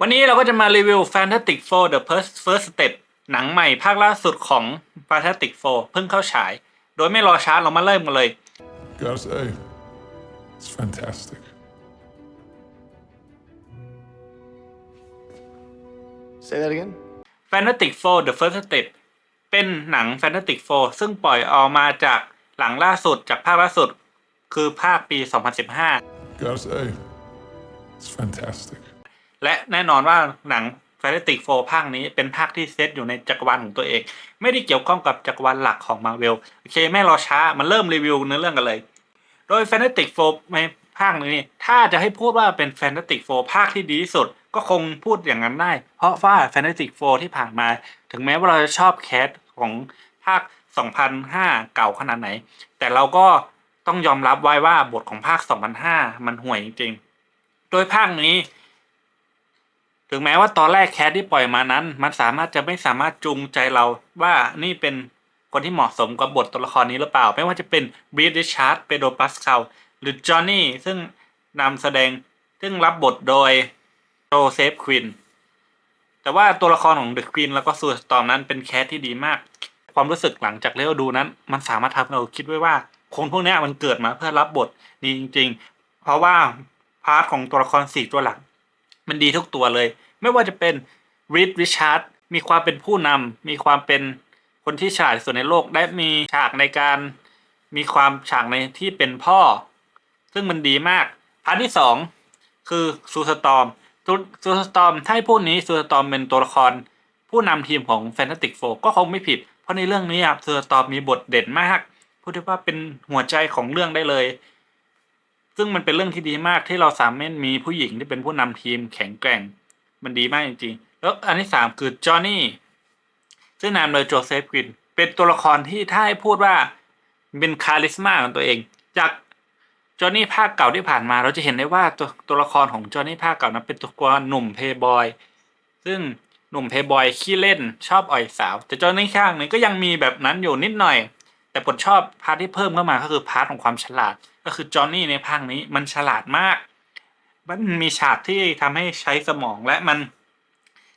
วันนี้เราก็จะมารีวิว Fantastic Four The First First Step หนังใหม่ภาคล่าสุดของ Fantastic Four เพิ่งเข้าฉาย โดยไม่รอช้าเรามาเริ่มกันเลย Gotta say, it's fantastic. Say that again? Fantastic Four The First Step เป็นหนัง Fantastic Four ซึ่งปล่อยออกมาจากหลังล่าสุดจากภาคล่าสุด คือภาคปี 2015 Gotta say, it's fantastic. และแน่นอนว่าหนัง Fantastic Four ภาคนี้เป็นภาคที่เซตอยู่ในจักรวาลของตัวเอง ไม่ได้เกี่ยวข้องกับจักรวาลหลักของ Marvel โอเคไม่รอช้ามันเริ่มรีวิวเนื้อเรื่องกันเลย โดย Fantastic Four ในภาคนี้ถ้าจะให้พูดว่าเป็น Fantastic Four ภาคที่ดีที่สุด ก็คงพูดอย่างนั้นได้ เพราะว่า Fantastic Four ที่ผ่านมา ถึงแม้ว่าเราจะชอบแคสของภาค 2005 เก่าขนาดไหน แต่เราก็ต้องยอมรับไว้ว่าบทของภาค 2005 มันห่วยจริงๆ โดยภาคนี้ ถึงแม้ว่าตอนแรกแคสที่ปล่อยมานั้น มันสามารถจะไม่สามารถจูงใจเราว่านี่เป็นคนที่เหมาะสมกับบทตัวละครนี้หรือเปล่า ไม่ว่าจะเป็นบรีดริชาร์ดเปโดรปัสคาลหรือจอห์นนี่ซึ่งนำแสดงซึ่งรับบทโดยโจเซฟควินแต่ว่าตัวละครของเดอะควินแล้วก็ซูสตอมนั้นเป็นแคสที่ดีมาก ความรู้สึกหลังจากเล่าดูนั้น มันสามารถทำให้เราคิดไว้ว่า คนพวกนี้มันเกิดมาเพื่อรับบทนี้จริง ๆ เพราะว่าพาร์ทของตัวละครสี่ตัวหลัก มันดีทุกตัวเลย ไม่ว่าจะเป็นรีดริชาร์ดมีความเป็นผู้นำมีความเป็นคนที่ฉลาดสุดในโลก และมีฉากในการมีความฉากในที่เป็นพ่อ ซึ่งมันดีมากพาร์ทที่สองคือซูสตอมซูสตอมถ้าให้พูดนี้ซูสตอมเป็นตัวละคร ผู้นำทีมของ Fantastic Four ก็คงไม่ผิด เพราะในเรื่องนี้ซูสตอมมีบทเด่นมากพูดได้ว่าเป็นหัวใจของเรื่องได้เลย ซึ่งมันเป็นเรื่องที่ดีมากที่เราสามารถมีผู้หญิงที่เป็นผู้นำทีมแข็งแกร่ง มันดีมากจริงๆ แล้วอันที่สามคือจอห์นนี่ซึ่งนำโดยโจเซฟกวินเป็นตัวละครที่ถ้าให้พูดว่าเป็นคาลิสมาของตัวเอง จากจอห์นนี่ภาคเก่าที่ผ่านมา เราจะเห็นได้ว่าตัวตัวละครของจอห์นนี่ภาคเก่านั้นเป็นตัวละครหนุ่มเพย์บอยซึ่งหนุ่มเพย์บอยขี้เล่นชอบอ่อยสาว แต่จอห์นนี่ข้างนี้ก็ยังมีแบบนั้นอยู่นิดหน่อย แต่ผมชอบพาร์ทที่เพิ่มเข้ามาก็คือพาร์ทของความฉลาด ก็คือจอห์นนี่ในภาคนี้มันฉลาดมาก มันมีฉากที่ทำให้ใช้สมองและมัน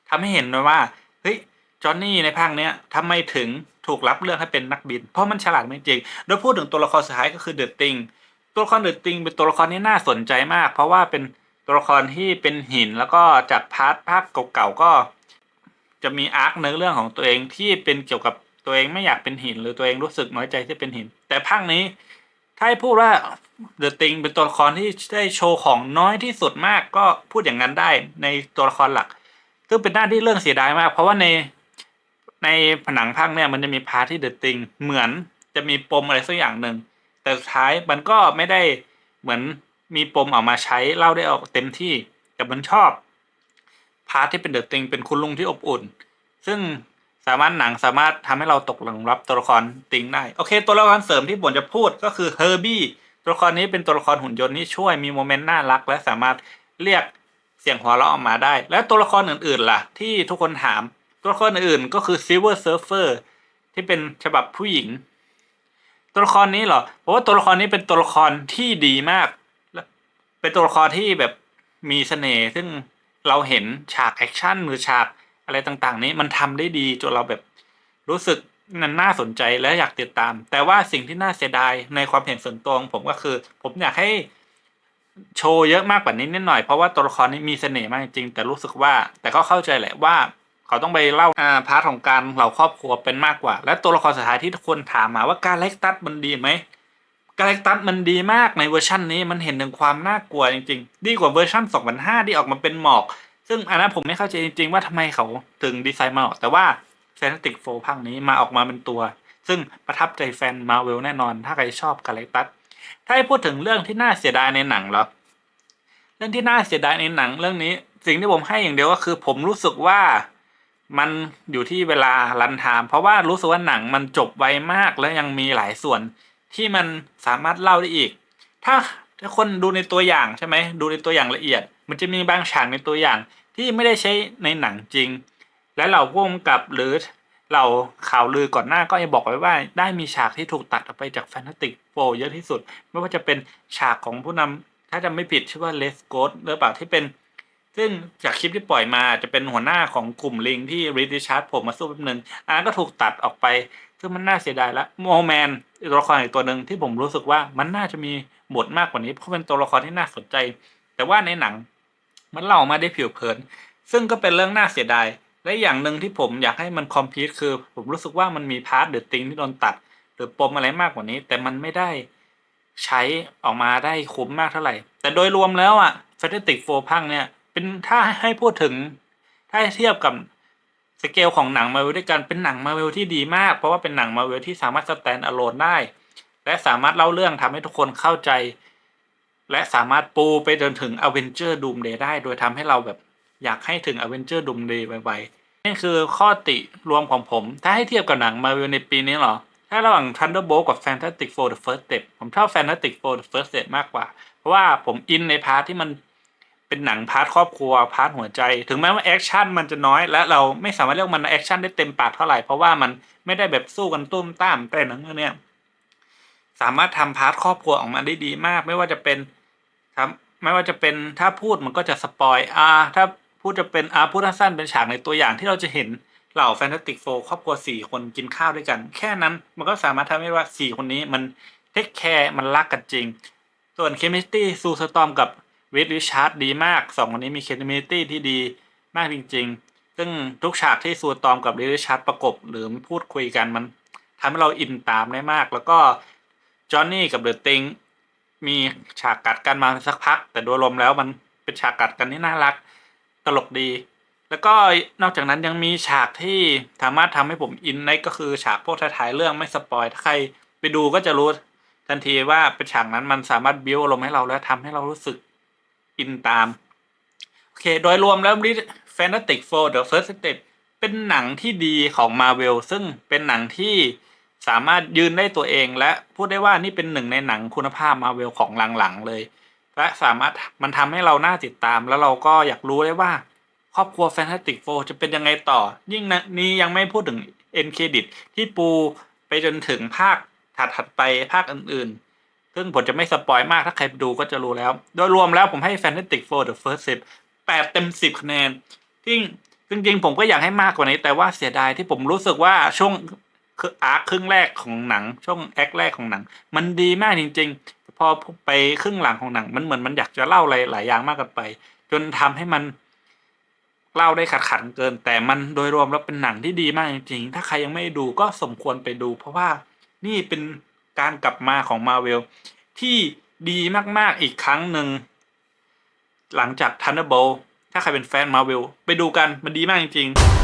ทำให้เห็นเลยว่าเฮ้ยจอห์นนี่ในภาคเนี้ยทำไมถึงถูกรับเลือกให้เป็นนักบิน เพราะมันฉลาดจริงๆโดยพูดถึงตัวละครสุดท้ายก็คือเดอะติงตัวละครเดอะติงเป็นตัวละครที่น่าสนใจมาก เพราะว่าเป็นตัวละครที่เป็นหินแล้วก็จากพาร์ทภาคเก่าๆก็จะมีอาร์คเนื้อเรื่องของตัวเองที่เป็นเกี่ยวกับตัวเองไม่อยากเป็นหินหรือตัวเองรู้สึกน้อยใจที่เป็นหิน แต่ภาคนี้ ถ้าให้พูดว่าเดอะติงเป็นตัวละครที่ได้โชว์ของน้อยที่สุดมากก็พูดอย่างนั้นได้ในตัวละครหลัก ซึ่งเป็นหน้าที่เรื่องเสียดายมาก เพราะว่าในในผนังภาคเนี่ยมันจะมีพาร์ทที่เดอะติงเหมือนจะมีปมอะไรสักอย่างหนึ่งแต่สุดท้ายมันก็ไม่ได้เหมือนมีปมออกมาใช้เล่าได้ออกเต็มที่แต่มันชอบพาร์ทที่เป็นเดอะติงเป็นคุณลุงที่อบอุ่น ซึ่ง สามารถหนังสามารถทำให้เราตกหลุมรับตัวละครติงได้ โอเค ตัวละครเสริมที่ผมจะพูดก็คือเฮอร์บี้ตัวละครนี้เป็นตัวละครหุ่นยนต์ที่ช่วยมีโมเมนต์น่ารัก และสามารถเรียกเสียงหัวเราะออกมาได้ และตัวละครอื่นๆล่ะ ที่ทุกคนถาม ตัวละครอื่นก็คือ Silver Surfer ที่เป็นฉบับผู้หญิง ตัวละครนี้เหรอเพราะว่าตัวละครนี้เป็นตัวละครที่ดีมากและเป็นตัวละครที่แบบมีเสน่ห์ซึ่งเราเห็นฉากแอคชั่นหรือฉาก อะไรต่างๆ นี้มันทำได้ดีจนเราแบบรู้สึกนันน่าสนใจและอยากติดตาม แต่ว่าสิ่งที่น่าเสียดายในความเห็นส่วนตัวของผมก็คือ ผมอยากให้โชว์เยอะมากกว่านี้นิดหน่อยเพราะว่าตัวละครนี้มีเสน่ห์มากจริงแต่รู้สึกว่า แต่ก็เข้าใจแหละว่า เขาต้องไปเล่าอ่าพาร์ทของการเหล่าครอบครัวเป็นมากกว่า และตัวละครสุดท้ายที่คนถามมาว่าการเล็กตัสมันดีไหมการเล็กตัสมันดีมากในเวอร์ชันนี้มันเห็นถึงความน่ากลัวจริงๆ ดีกว่าเวอร์ชัน2005ที่ออกมาเป็นหมอก ซึ่งอันนั้นผมไม่เข้าใจจริงๆว่าทำไมเขาถึงดีไซน์มาออกแต่ว่า Fantastic Four ภาคนี้มาออกมาเป็นตัว ซึ่งประทับใจแฟนมาเวลแน่นอน ถ้าใครชอบกาแล็กตัสถ้าให้พูดถึงเรื่องที่น่าเสียดายในหนังแล้วเรื่องที่น่าเสียดายในหนังเรื่องนี้ สิ่งที่ผมให้อย่างเดียวก็คือ ผมรู้สึกว่ามันอยู่ที่เวลารันไทม์เพราะว่ารู้สึกว่าหนังมันจบไวมากและยังมีหลายส่วนที่มันสามารถเล่าได้อีก ถ้า ถ้าคนดูในตัวอย่างใช่ไหมดูในตัวอย่างละเอียด มันจะมีบางฉากในตัวอย่าง ที่ไม่ได้ใช้ในหนังจริง และเราพ่วงกับหรือเราข่าวลือก่อนหน้าก็ยังบอกไว้ว่า ได้มีฉากที่ถูกตัดออกไปจากแฟนตาติกโฟเยอะที่สุด ไม่ว่าจะเป็นฉากของผู้นำถ้าจำไม่ผิดชื่อว่าเลสโกดหรือเปล่าที่เป็น ซึ่งจากคลิปที่ปล่อยมาจะเป็นหัวหน้าของกลุ่มลิงที่ริดิชาร์ดผมมาสู้แป๊บนึงอันนั้นก็ถูกตัดออกไป ซึ่งมันน่าเสียดายละโมแมนตัวละครอีกตัวหนึ่งที่ผมรู้สึกว่ามันน่าจะมีบทมากกว่านี้เพราะเป็นตัวละครที่น่าสนใจ แต่ว่าในหนังมันเล่ามาได้ผิวเผิน ซึ่งก็เป็นเรื่องน่าเสียดายและอย่างหนึ่งที่ผมอยากให้มันคอมพลีทคือ ผมรู้สึกว่ามันมีพาร์ทเดอะติงที่โดนตัด หรือปมอะไรมากกว่านี้ แต่มันไม่ได้ใช้ออกมาได้คุ้มมากเท่าไหร่ แต่โดยรวมแล้วอะ f a n t a s t i c 4พังเนี่ย เป็นถ้าให้พูดถึง ถ้าให้เทียบกับสเกลของหนังมาเวลด้วยกันเป็นหนังมาเวลที่ดีมาก เพราะว่าเป็นหนังมาเวลที่สามารถสแตนด์อะโลนได้ และสามารถเล่าเรื่องทำให้ทุกคนเข้าใจ และสามารถปูไปจนถึง a v e n g e r Doomsday ได้ โดยทำให้เราแบบอยากให้ถึง a v e n g e r Doomsday ไวๆนี่คือข้อติรวมของผม ถ้าให้เทียบกับหนังมาเวลในปีนี้หรอ ถ้าระหว่าง Thunderbolt กับ Fantastic Four The First Step ผมชอบ Fantastic Four The First Step มากกว่า เพราะว่าผมอินในพาร์ทที่มัน เป็นหนังพาร์ทครอบครัวพาร์ทหัวใจ ถึงแม้ว่าแอคชั่นมันจะน้อย และเราไม่สามารถเรียกมันแอคชั่นได้เต็มปากเท่าไหร่เพราะว่ามันไม่ได้แบบสู้กันตุ้มต้ามแต่หนังเรื่องนี้ยสามารถทำพาร์ทครอบครัวออกมาได้ดีมาก ไม่ว่าจะเป็นครับไม่ว่าจะเป็นถ้าพูดมันก็จะสปอยอ่าถ้าพูดจะเป็นอ่าพูดสั้นเป็นฉากในตัวอย่างที่เราจะเห็นเหล่าแฟนตาติกโฟครอบครัวสี่คนกินข้าวด้วยกัน แค่นั้นมันก็สามารถทำให้ว่าสี่คนนี้มันเทคแคร์มันรักกันจริง ส่วนเคมิสตี้ซูสตอมกับ วิดริชาร์ดดีมากสองคนนี้มีเคมิสตี้ที่ดีมากจริง ๆ ซึ่งทุกฉากที่ซูตอมกับวิดริชาร์ดประกบหรือพูดคุยกันมันทำให้เราอินตามได้มาก แล้วก็จอห์นนี่กับเดอะติงมีฉากกัดกันมาสักพัก แต่โดยรวมแล้วมันเป็นฉากกัดกันที่น่ารักตลกดี แล้วก็นอกจากนั้นยังมีฉากที่สามารถทำให้ผมอินได้ก็คือฉากพวกท้ายๆเรื่องไม่สปอยถ้าใครไปดูก็จะรู้ทันทีว่าเป็นฉากนั้นมันสามารถบิ้วอารมณ์ให้เราและทำให้เรารู้สึก อินตาม โอเค โดยรวมแล้ว Fantastic Four The First Step เป็นหนังที่ดีของ Marvel ซึ่งเป็นหนังที่สามารถยืนได้ตัวเองและพูดได้ว่านี่เป็นหนึ่งในหนังคุณภาพ Marvel ของหลังๆเลย และสามารถมันทำให้เราน่าติดตาม แล้วเราก็อยากรู้ได้ว่า ครอบครัว Fantastic Four จะเป็นยังไงต่อ ยิ่งนะนี้ยังไม่พูดถึง End Credit ที่ปูไปจนถึงภาคถัดๆไปภาคอื่นๆ ซึ่งผมจะไม่สปอยมากถ้าใครดูก็จะรู้แล้ว โดยรวมแล้วผมให้ Fantastic Four The First Step 8เต็ม 10 คะแนนที่จริงๆ ผมก็อยากให้มากกว่านี้แต่ว่าเสียดายที่ผมรู้สึกว่าช่วงคืออาร์คครึ่งแรกของหนัง ช่วงแอคแรกของหนัง มันดีมากจริงๆ พอไปครึ่งหลังของหนัง มันเหมือนมันอยากจะเล่าอะไรหลายอย่างมากเกันไป จนทำให้มันเล่าได้ขัดขันเกิน แต่มันโดยรวมแล้วเป็นหนังที่ดีมากจริงๆ ถ้าใครยังไม่ดูก็สมควรไปดู เพราะว่านี่เป็น การกลับมาของมาเวลที่ดีมากๆอีกครั้งหนึ่ง หลังจาก Thunderbolt ถ้าใครเป็นแฟนมาเวลไปดูกันมันดีมากจริงๆ